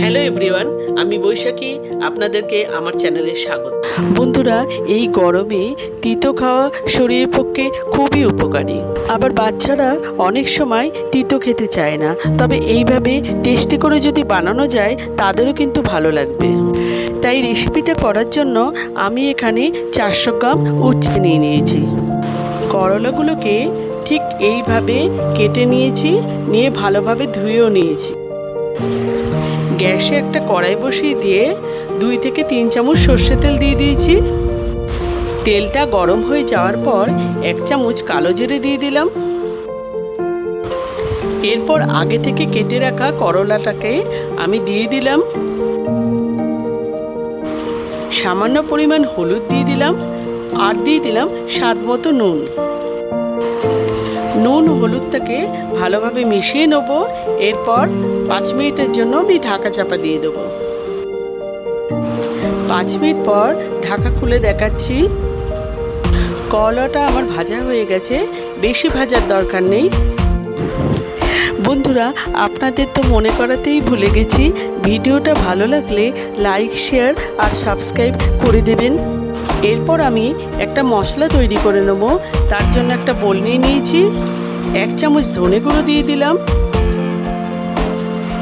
Hello everyone আমি বৈশাখী, আপনাদেরকে আমার চ্যানেলে স্বাগত। বন্ধুরা, এই গরমে তিতো খাওয়া শরীরের পক্ষে খুবই উপকারী। আবার বাচ্চারা অনেক সময় তিতো খেতে চায় না। তবে এইভাবে টেস্টি করে যদি বানানো যায়, তাদেরও কিন্তু ভালো লাগবে। তাই রেসিপিটা করার জন্য আমি এখানে চারশো গ্রাম উচ্ছে নিয়ে নিয়েছি। করলাগুলোকে ঠিক এইভাবে কেটে নিয়েছি, নিয়ে ভালোভাবে ধুয়েও নিয়েছি। গ্যাসে একটা কড়াই বসিয়ে দিয়ে দুই থেকে তিন চামচ সর্ষে তেল দিয়ে দিয়েছি। তেলটা গরম হয়ে যাওয়ার পর এক চামচ কালো জিরে দিয়ে দিলাম। এরপর আগে থেকে কেটে রাখা করলাটাকে আমি দিয়ে দিলাম। সামান্য পরিমাণ হলুদ দিয়ে দিলাম আর দিয়ে দিলাম স্বাদ মতো নুন। নুন হলুদটাকে ভালোভাবে মিশিয়ে নেব। এরপর পাঁচ মিনিটের জন্য আমি ঢাকা চাপা দিয়ে দেবো। পাঁচ মিনিট পর ঢাকা খুলে দেখাচ্ছি। করলাটা আমার ভাজা হয়ে গেছে, বেশি ভাজার দরকার নেই। বন্ধুরা, আপনাদের তো মনে করাতেই ভুলে গেছি, ভিডিওটা ভালো লাগলে লাইক, শেয়ার আর সাবস্ক্রাইব করে দেবেন। এরপর আমি একটা মশলা তৈরি করে নেব, তার জন্য একটা বোল নিয়ে নিয়েছি। এক চামচ ধনে গুঁড়ো দিয়ে দিলাম।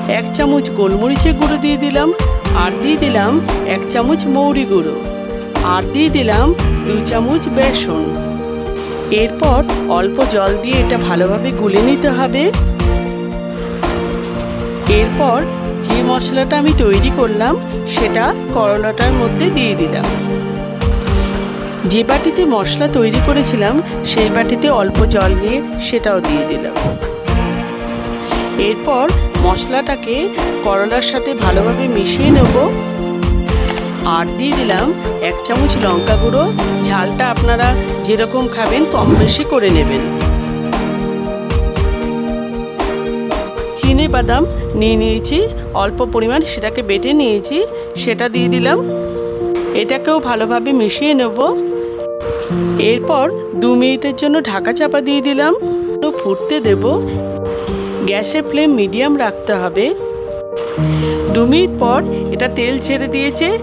এক চামচ গোলমরিচের গুঁড়ো দিয়ে দিলাম আর দিয়ে দিলাম এক চামচ মৌরি গুঁড়ো। আর দিয়ে দিলাম দু চামচ বেসন। এরপর অল্প জল দিয়ে এটা ভালোভাবে গুলে নিতে হবে। এরপর যে মশলাটা আমি তৈরি করলাম, সেটা করলাটার মধ্যে দিয়ে দিলাম। যে বাটিতে মশলা তৈরি করেছিলাম, সেই বাটিতে অল্প জল নিয়ে সেটাও দিয়ে দিলাম। এরপর মশলাটাকে করলার সাথে ভালোভাবে মিশিয়ে নেব। আর দিয়ে দিলাম এক চামচ লঙ্কা গুঁড়ো। ঝালটা আপনারা যেরকম খাবেন, কম বেশি করে নেবেন। চিনে বাদাম নিয়ে নিয়েছি, অল্প পরিমাণ সেটাকে বেটে নিয়েছি, সেটা দিয়ে দিলাম। এটাকেও ভালোভাবে মিশিয়ে নেব। এরপর দু মিনিটের জন্য ঢাকা চাপা দিয়ে দিলাম। তো ফুটতে দেব। গ্যাসের ফ্লেম মিডিয়াম রাখতে হবে। দু মিনিট পর এটা তেল ছেড়ে দিয়েছে।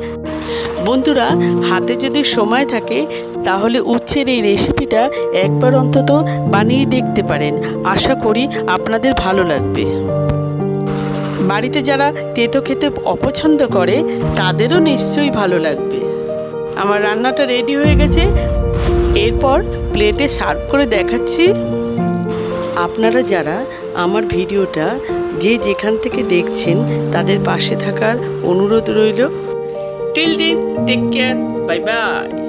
বন্ধুরা, হাতে যদি সময় থাকে, তাহলে উচ্ছের এই রেসিপিটা একবার অন্তত বানিয়ে দেখতে পারেন। আশা করি আপনাদের ভালো লাগবে। বাড়িতে যারা তেতো খেতে অপছন্দ করে, তাদেরও নিশ্চয়ই ভালো লাগবে। আমার রান্নাটা রেডি হয়ে গেছে। এরপর প্লেটে সার্ভ করে দেখাচ্ছি। আপনারা যারা আমার ভিডিওটা যে যেখান থেকে দেখছেন, তাদের পাশে থাকার অনুরোধ রইল। টিল দিন টেক কেয়ার বাই বাই